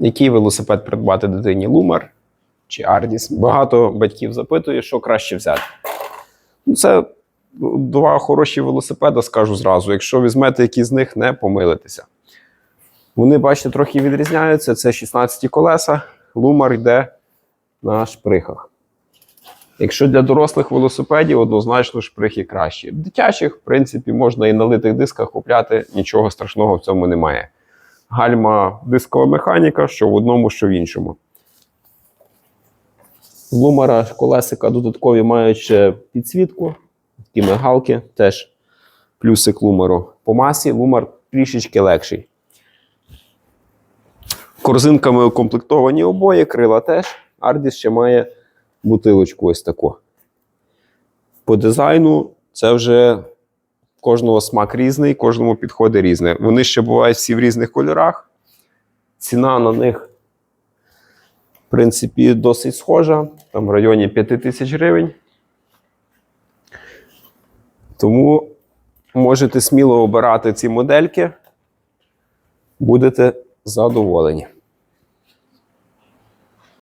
Який велосипед придбати дитині? Лумар чи Ардіс? Багато батьків запитує, що краще взяти. Ну, це два хороші велосипеди, скажу зразу. Якщо візьмете які з них, не помилитеся. Вони, бачите, трохи відрізняються. Це 16 колеса, лумар йде на шприхах. Якщо для дорослих велосипедів, однозначно шприхи кращі. Дитячих, в принципі, можна і на литих дисках купляти, нічого страшного в цьому немає. Гальма дискова механіка, що в одному, що в іншому. В лумара колесика додаткові мають ще підсвітку, такі мигалки, теж плюсик лумару. По масі лумар трішечки легший. Корзинками укомплектовані обоє, крила теж. Ардіс ще має бутилочку ось таку. По дизайну це вже кожного смак різний, кожному підходить різне. Вони ще бувають всі в різних кольорах. Ціна на них, в принципі, досить схожа, там в районі 5 тисяч гривень. Тому можете сміло обирати ці модельки, будете задоволені.